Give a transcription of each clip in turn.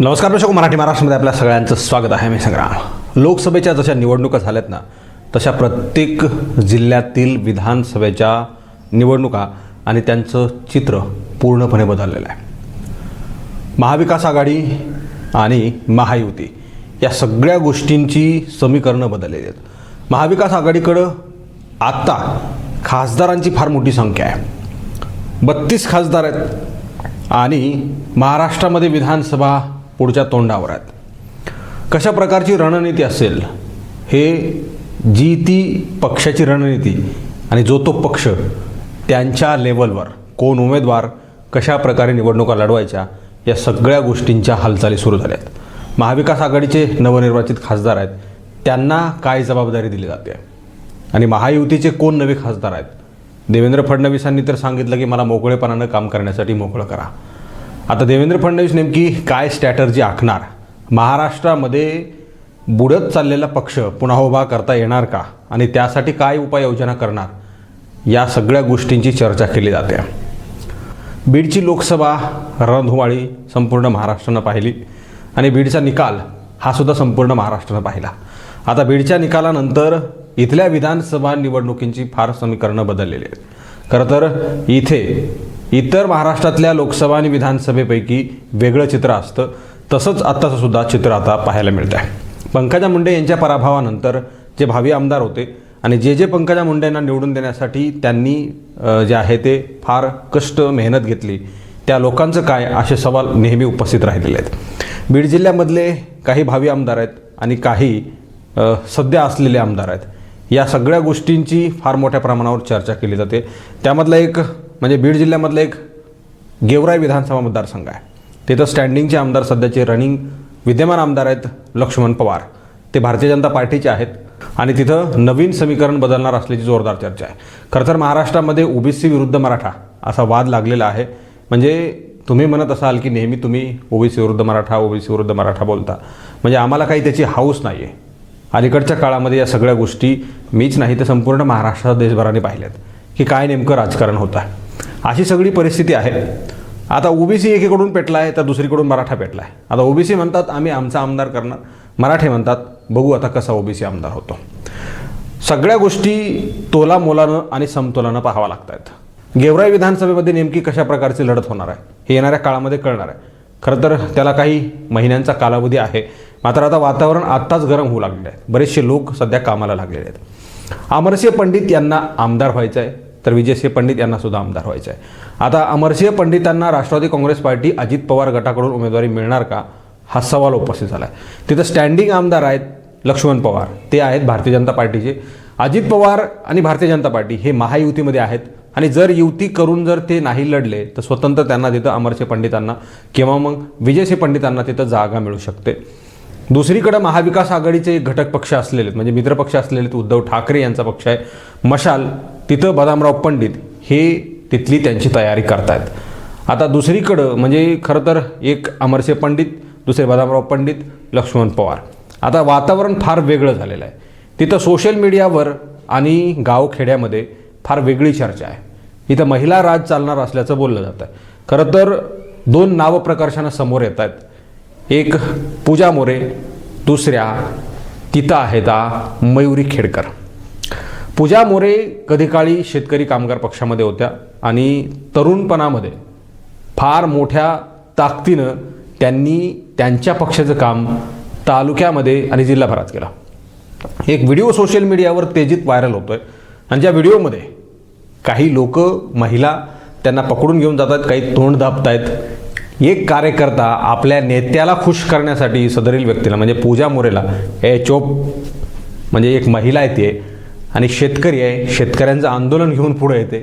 नमस्कार प्रेक्षक मराठी महाराष्ट्रामध्ये आपल्या सगळ्यांचं स्वागत आहे. मी संग्राम. लोकसभेच्या जशा निवडणुका झाल्यात ना तशा प्रत्येक जिल्ह्यातील विधानसभेच्या निवडणुका आणि त्यांचं चित्र पूर्णपणे बदललेलं आहे. महाविकास आघाडी आणि महायुती या सगळ्या गोष्टींची समीकरणं बदललेली आहेत. महाविकास आघाडीकडं आत्ता खासदारांची फार मोठी संख्या आहे. बत्तीस खासदार आहेत आणि महाराष्ट्रामध्ये विधानसभा पुढच्या तोंडावर आहेत. कशा प्रकारची रणनीती असेल हे जी ती पक्षाची रणनीती आणि जो तो पक्ष त्यांच्या लेवलवर कोण उमेदवार कशा प्रकारे निवडणुका लढवायच्या या सगळ्या गोष्टींच्या हालचाली सुरू झाल्या आहेत महाविकास आघाडीचे नवनिर्वाचित खासदार आहेत त्यांना काय जबाबदारी दिली जाते? आणि महायुतीचे कोण नवे खासदार आहेत? देवेंद्र फडणवीसांनी तर सांगितलं की मला मोकळेपणानं काम करण्यासाठी मोकळं करा. आता देवेंद्र फडणवीस नेमकी काय स्ट्रॅटर्जी आखणार? महाराष्ट्रामध्ये बुडत चाललेला पक्ष पुन्हा उभा करता येणार का? आणि त्यासाठी काय उपाययोजना करणार? या सगळ्या गोष्टींची चर्चा केली जाते. बीडची लोकसभा रणधुमाळी संपूर्ण महाराष्ट्रानं पाहिली. आणि बीडचा निकाल हा सुद्धा संपूर्ण महाराष्ट्रानं पाहिला. आता बीडच्या निकालानंतर इथल्या विधानसभा निवडणुकींची फार समीकरणं बदललेली आहेत. खरं तर इथे इतर महाराष्ट्रातल्या लोकसभा आणि विधानसभेपैकी वेगळं चित्र असतं. तसंच आत्ताचं सुद्धा चित्र आता पाहायला मिळतं आहे पंकजा मुंडे यांच्या पराभवानंतर जे भावी आमदार होते आणि जे जे पंकजा मुंडेंना निवडून देण्यासाठी त्यांनी जे आहे ते फार कष्ट मेहनत घेतली त्या लोकांचं काय असे सवाल नेहमी उपस्थित राहिलेले आहेत. बीड जिल्ह्यामधले काही भावी आमदार आहेत आणि काही सध्या असलेले आमदार आहेत. या सगळ्या गोष्टींची फार मोठ्या प्रमाणावर चर्चा केली जाते. त्यामधला एक म्हणजे बीड जिल्ह्यामधलं एक गेवराई विधानसभा मतदारसंघ आहे. तिथं स्टँडिंगचे आमदार सध्याचे रनिंग विद्यमान आमदार आहेत लक्ष्मण पवार. ते भारतीय जनता पार्टीचे आहेत आणि तिथं नवीन समीकरण बदलणार असल्याची जोरदार चर्चा आहे. खरं तर महाराष्ट्रामध्ये ओबीसी विरुद्ध मराठा असा वाद लागलेला आहे. म्हणजे तुम्ही म्हणत असाल की नेहमी तुम्ही ओबीसी विरुद्ध मराठा ओबीसी विरुद्ध मराठा बोलता. म्हणजे आम्हाला काही त्याची हाऊस नाही आहे अलीकडच्या काळामध्ये या सगळ्या गोष्टी मीच नाही तर संपूर्ण महाराष्ट्रात देशभराने पाहिल्यात. की काय नेमकं राजकारण होतं आहे. अशी सगळी परिस्थिती आहे. आता ओबीसी एकीकडून पेटला आहे तर दुसरीकडून मराठा पेटला आहे आता ओबीसी म्हणतात आम्ही आमचा आमदार करणार. मराठे म्हणतात बघू आता कसा ओबीसी आमदार होतो. सगळ्या गोष्टी तोला मोलानं आणि समतोलानं पाहाव्या लागत आहेत गेवराई विधानसभेमध्ये नेमकी कशा प्रकारची लढत होणार आहे हे येणाऱ्या काळामध्ये कळणार आहे. खरं तर त्याला काही महिन्यांचा कालावधी आहे. मात्र आता वातावरण आत्ताच गरम होऊ लागलेलं आहे. बरेचसे लोक सध्या कामाला लागलेले आहेत. अमरसिंह पंडित यांना आमदार व्हायचं आहे तर विजयसिंह पंडित यांना सुद्धा आमदार व्हायचं आहे आता अमरसिंह पंडितांना राष्ट्रवादी काँग्रेस पार्टी अजित पवार गटाकडून उमेदवारी मिळणार का? हा सवाल उपस्थित झाला आहे तिथं स्टँडिंग आमदार आहेत लक्ष्मण पवार. ते आहेत भारतीय जनता पार्टीचे. अजित पवार आणि भारतीय जनता पार्टी हे महायुतीमध्ये आहेत. आणि जर युती करून जर ते नाही लढले तर स्वतंत्र त्यांना तिथं अमरसिंह पंडितांना किंवा मग विजयसिंह पंडितांना तिथं जागा मिळू शकते. दुसरीकडे महाविकास आघाडीचे एक घटक पक्ष असलेले म्हणजे मित्रपक्ष असलेले उद्धव ठाकरे यांचा पक्ष आहे. मशाल तिथं बदामराव पंडित हे तिथली त्यांची तयारी करतायत. आता दुसरीकडं म्हणजे खरं तर एक अमरसिंह पंडित दुसरे बदामराव पंडित लक्ष्मण पवार. आता वातावरण फार वेगळं झालेलं आहे. तिथं सोशल मीडियावर आणि गावखेड्यामध्ये फार वेगळी चर्चा आहे. इथं महिला राज चालणार असल्याचं बोललं जातं आहे. खरं तर दोन नावप्रकर्षानं समोर येत आहेत. एक पूजा मोरे दुसऱ्या तिथं आहेत आ मयुरी खेडकर. पूजा मोरे कधी काळी शेतकरी कामगार पक्षामध्ये होत्या आणि तरुणपणामध्ये फार मोठ्या ताकदीनं त्यांनी त्यांच्या पक्षाचं काम तालुक्यामध्ये आणि जिल्हाभरात केलं. एक व्हिडिओ सोशल मीडियावर तेजीत व्हायरल होतोय आणि ज्या व्हिडिओमध्ये काही लोक महिला त्यांना पकडून घेऊन जातात काही तोंड दाबतायत. एक कार्यकर्ता आपल्या नेत्याला खुश करण्यासाठी सदरील व्यक्तीला म्हणजे पूजा मोरेला ए चोप. म्हणजे एक महिला आहे ती. आणि शेतकरी आहे शेतकऱ्यांचं आंदोलन घेऊन पुढे येते.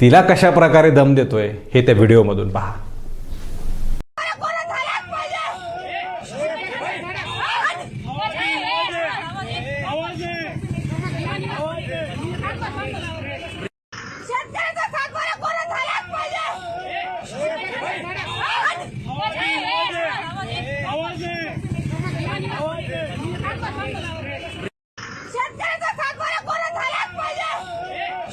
तिला कशा प्रकारे दम देतोय हे त्या व्हिडिओमधून पहा शेतकऱ्याचा सातबारा कोणा झालाच पाहिजे शेतकऱ्याचा सातबारा कोणा झालाच पाहिजे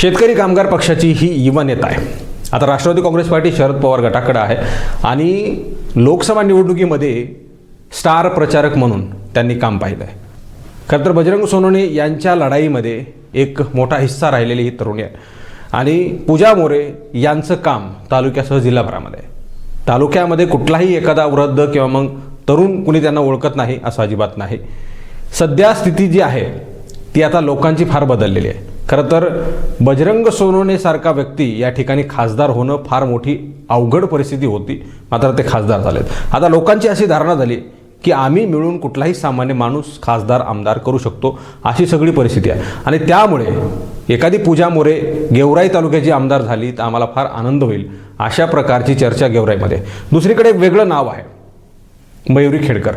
शेतकरी कामगार पक्षाची ही युवा नेता आहे. आता राष्ट्रवादी काँग्रेस पार्टी शरद पवार गटाकडे आहे आणि लोकसभा निवडणुकीमध्ये स्टार प्रचारक म्हणून त्यांनी काम पाहिलं आहे खरं तर बजरंग सोनवणे यांच्या लढाईमध्ये एक मोठा हिस्सा राहिलेली ही तरुणी आहे. आणि पूजा मोरे यांचं काम तालुक्यासह जिल्हाभरामध्ये आहे. तालुक्यामध्ये कुठलाही एखादा वृद्ध किंवा मग तरुण कुणी त्यांना ओळखत नाही असं अजिबात नाही. सध्या स्थिती जी आहे ती आता लोकांची फार बदललेली आहे. खरं तर बजरंग सोनवणे सारखा व्यक्ती या ठिकाणी खासदार होणं फार मोठी अवघड परिस्थिती होती. मात्र ते खासदार झालेत. आता लोकांची अशी धारणा झाली की आम्ही मिळून कुठलाही सामान्य माणूस खासदार आमदार करू शकतो अशी सगळी परिस्थिती आहे. आणि त्यामुळे एखादी पूजा मोरे गेवराई तालुक्याची आमदार झाली तर आम्हाला फार आनंद होईल अशा प्रकारची चर्चा गेवराईमध्ये. दुसरीकडे एक वेगळं नाव आहे मयुरी खेडकर.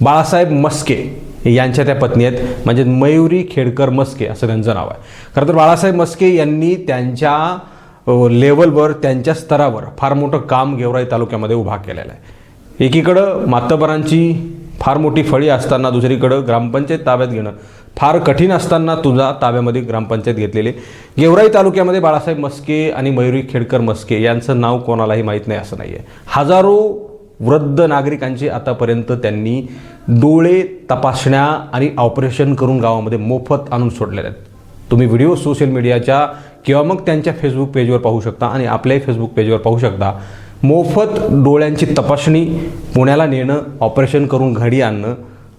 बाळासाहेब मस्के. यांच्या त्या पत्नी आहेत म्हणजे मयुरी खेडकर मस्के असं त्यांचं नाव आहे. खरं तर बाळासाहेब मस्के यांनी त्यांच्या लेवलवर त्यांच्या स्तरावर फार मोठं काम गेवराई तालुक्यामध्ये उभा केलेलं आहे. एकीकडं मातबरांची फार मोठी फळी असताना दुसरीकडं ग्रामपंचायत ताब्यात घेणं फार कठीण असताना तुझा ताब्यामध्ये ग्रामपंचायत घेतलेली. गेवराई तालुक्यामध्ये बाळासाहेब मस्के आणि मयुरी खेडकर मस्के यांचं नाव कोणालाही माहीत नाही असं नाही आहे हजारो वृद्ध नागरिकांची आतापर्यंत त्यांनी डोळे तपासण्या आणि ऑपरेशन करून गावामध्ये मोफत आणून सोडलेले आहेत. तुम्ही व्हिडिओ सोशल मीडियाच्या किंवा मग त्यांच्या फेसबुक पेजवर पाहू शकता आणि आपल्याही फेसबुक पेजवर पाहू शकता. मोफत डोळ्यांची तपासणी पुण्याला नेणं ऑपरेशन करून घडी आणणं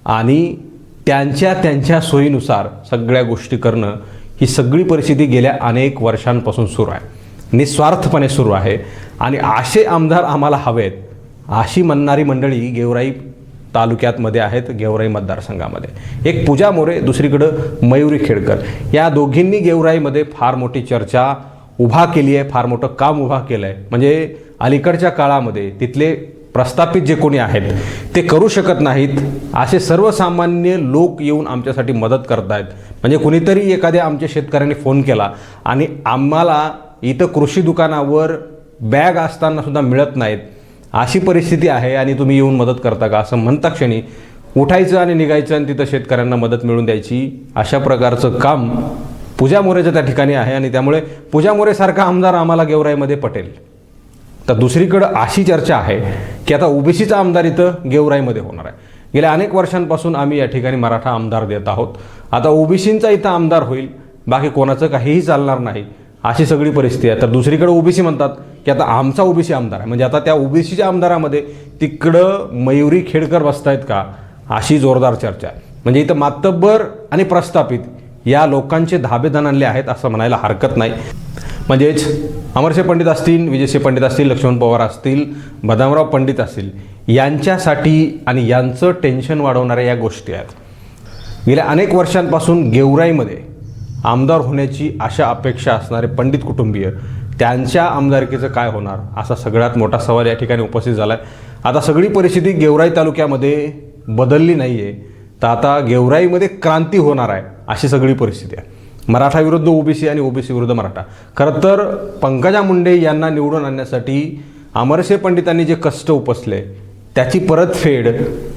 आणि त्यांच्या त्यांच्या सोयीनुसार सगळ्या गोष्टी करणं ही सगळी परिस्थिती गेल्या अनेक वर्षांपासून सुरू आहे. निस्वार्थपणे सुरू आहे आणि असे आमदार आम्हाला हवेत अशी म्हणणारी मंडळी गेवराई तालुक्यातमध्ये आहेत गेवराई मतदारसंघामध्ये. एक पूजा मोरे दुसरीकडं मयुरी खेडकर. या दोघींनी गेवराईमध्ये फार मोठी चर्चा उभा केली आहे फार मोठं काम उभा केलं आहे. म्हणजे अलीकडच्या काळामध्ये तिथले प्रस्थापित जे कोणी आहेत ते करू शकत नाहीत. असे सर्वसामान्य लोक येऊन आमच्यासाठी मदत करत आहेत म्हणजे कुणीतरी एखाद्या आमच्या शेतकऱ्यांनी फोन केला आणि आम्हाला इथं कृषी दुकानावर बॅग असताना सुद्धा मिळत नाहीत. अशी परिस्थिती आहे आणि तुम्ही येऊन मदत करता का असं म्हणता क्षणी उठायचं आणि निघायचं आणि तिथं शेतकऱ्यांना मदत मिळून द्यायची अशा प्रकारचं काम पूजा मोरेच्या त्या ठिकाणी आहे आणि त्यामुळे पूजा मोरेसारखा आमदार आम्हाला गेवराईमध्ये पटेल. तर दुसरीकडं अशी चर्चा आहे की आता ओबीसीचा आमदार इथं गेवराईमध्ये होणार आहे. गेल्या अनेक वर्षांपासून आम्ही या ठिकाणी मराठा आमदार देत आहोत. आता ओबीसींचा इथं आमदार होईल बाकी कोणाचं काहीही चालणार नाही अशी सगळी परिस्थिती आहे. तर दुसरीकडे ओबीसी म्हणतात की आता आमचा ओबीसी आमदार आहे. म्हणजे आता त्या ओबीसीच्या आमदारामध्ये तिकडं मयुरी खेडकर बसतायत का? अशी जोरदार चर्चा आहे. म्हणजे इथं मातब्बर आणि प्रस्थापित या लोकांचे धाबे आणले आहेत असं म्हणायला हरकत नाही. म्हणजेच अमरशे पंडित असतील विजयशे पंडित असतील लक्ष्मण पवार असतील बदामराव पंडित असतील यांच्यासाठी आणि यांचं टेन्शन वाढवणाऱ्या या गोष्टी आहेत. गेल्या अनेक वर्षांपासून गेवराईमध्ये आमदार होण्याची आशा अपेक्षा असणारे पंडित कुटुंबीय त्यांच्या आमदारकीचं काय होणार? असा सगळ्यात मोठा सवाल या ठिकाणी उपस्थित झाला आहे आता सगळी परिस्थिती गेवराई तालुक्यामध्ये बदलली नाही आहे तर आता गेवराईमध्ये क्रांती होणार आहे अशी सगळी परिस्थिती आहे. मराठा विरुद्ध ओबीसी आणि ओबीसी विरुद्ध मराठा. खरं तर पंकजा मुंडे यांना निवडून आणण्यासाठी अमरसे पंडितांनी जे कष्ट उपसले त्याची परतफेड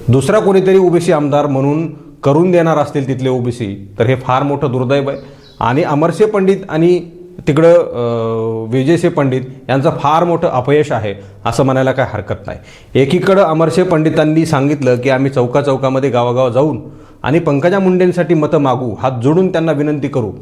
दुसरा कोणीतरी ओबीसी आमदार म्हणून करून देणार असतील तिथले ओबीसी तर हे फार मोठं दुर्दैव आहे. आणि अमरसे पंडित आणि तिकडं विजयसिंह पंडित यांचं फार मोठं अपयश आहे असं म्हणायला काय हरकत नाही. एकीकडं अमरसिंह पंडितांनी सांगितलं की आम्ही चौका चौकामध्ये गावागाव जाऊन आणि पंकजा मुंडेंसाठी मतं मागू हात जोडून त्यांना विनंती करू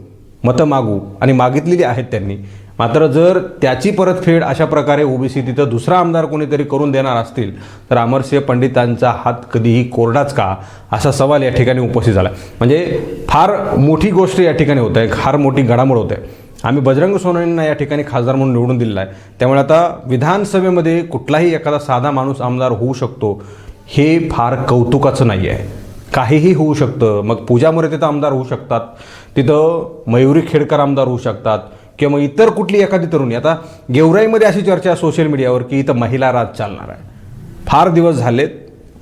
मतं मागू आणि मागितलेली आहेत त्यांनी. मात्र जर त्याची परतफेड अशा प्रकारे ओबीसी तिथं दुसरा आमदार कोणीतरी करून देणार असतील तर अमरसिंह पंडितांचा हात कधीही कोरडाच का असा सवाल या ठिकाणी उपस्थित झाला. म्हणजे फार मोठी गोष्ट या ठिकाणी होत आहे फार मोठी घडामोड होत आहे. आम्ही बजरंग सोनवणेंना या ठिकाणी खासदार म्हणून निवडून दिलेला आहे. त्यामुळे आता विधानसभेमध्ये कुठलाही एखादा साधा माणूस आमदार होऊ शकतो हे फार कौतुकाचं नाही आहे. काहीही होऊ शकतं. मग पूजा मोरे तिथं आमदार होऊ शकतात. तिथं मयुरी खेडकर आमदार होऊ शकतात. किंवा मग इतर कुठली एखादी तरुणी. आता गेवराईमध्ये अशी चर्चा सोशल मीडियावर की इथं महिला राज चालणार आहे. फार दिवस झालेत.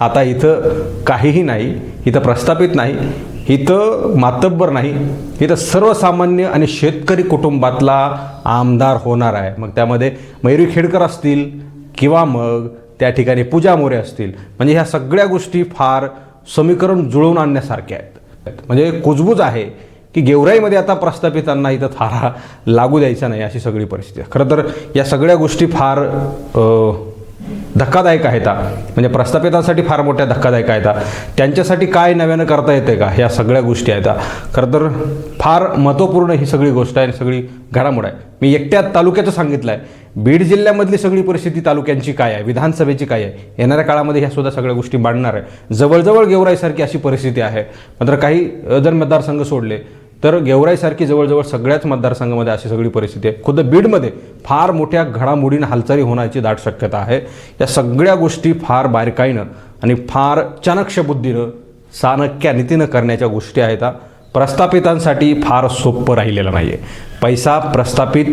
आता इथं काहीही नाही. इथं प्रस्थापित नाही. इथं मातब्बर नाही. इथं सर्वसामान्य आणि शेतकरी कुटुंबातला आमदार होणार आहे. मग त्यामध्ये मयुरी खेडकर असतील किंवा मग त्या ठिकाणी पूजा मोरे असतील. म्हणजे ह्या सगळ्या गोष्टी फार समीकरण जुळवून आणण्यासारख्या आहेत. म्हणजे कुजबूज आहे की गेवराईमध्ये आता प्रस्थापितांना इथं थारा लागू द्यायचा नाही अशी सगळी परिस्थिती आहे. खरं तर या सगळ्या गोष्टी फार धक्कादायक आहेत म्हणजे प्रस्थापितांसाठी फार मोठ्या धक्कादायक आहेत त्यांच्यासाठी काय नव्यानं करता येते का? ह्या सगळ्या गोष्टी आहेत खरं तर फार महत्त्वपूर्ण ही सगळी गोष्ट आहे आणि सगळी घडामोड आहे. मी एकट्या तालुक्याचं सांगितलं आहे बीड जिल्ह्यामधली सगळी परिस्थिती तालुक्यांची काय आहे? विधानसभेची काय आहे? येणाऱ्या काळामध्ये ह्या सुद्धा सगळ्या गोष्टी मांडणार आहे. जवळजवळ गेवराईसारखी अशी परिस्थिती आहे. मात्र काही जर मतदारसंघ सोडले तर गेवराईसारखी जवळजवळ सगळ्याच मतदारसंघामध्ये अशी सगळी परिस्थिती आहे. खुद्द बीडमध्ये फार मोठ्या घडामोडीनं हालचाली होण्याची दाट शक्यता आहे. या सगळ्या गोष्टी फार बारकाईनं आणि फार चाणक्षबुद्धीनं चाणक्या नीतीनं करण्याच्या गोष्टी आहेत प्रस्थापितांसाठी फार सोपं राहिलेलं नाही आहे पैसा प्रस्थापित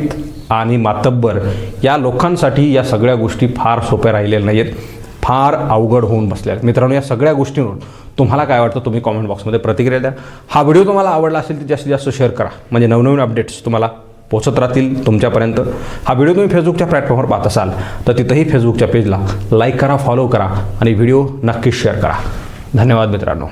आणि मातब्बर या लोकांसाठी या सगळ्या गोष्टी फार सोप्या राहिलेल्या नाही आहेत फार अवघड होऊन बसल्या आहेत. मित्रांनो या सगळ्या गोष्टींवरून तुम्हाला काय वाटतं? तुम्ही कॉमेंट बॉक्समध्ये प्रतिक्रिया द्या. हा व्हिडिओ तुम्हाला आवडला असेल तर जास्तीत जास्त शेअर करा. म्हणजे नवनवीन अपडेट्स तुम्हाला पोचत राहतील तुमच्यापर्यंत. हा व्हिडिओ तुम्ही फेसबुकच्या प्लॅटफॉर्मवर पाहत असाल तर तिथंही फेसबुकच्या पेजला लाईक करा फॉलो करा आणि व्हिडिओ नक्कीच शेअर करा. धन्यवाद मित्रांनो.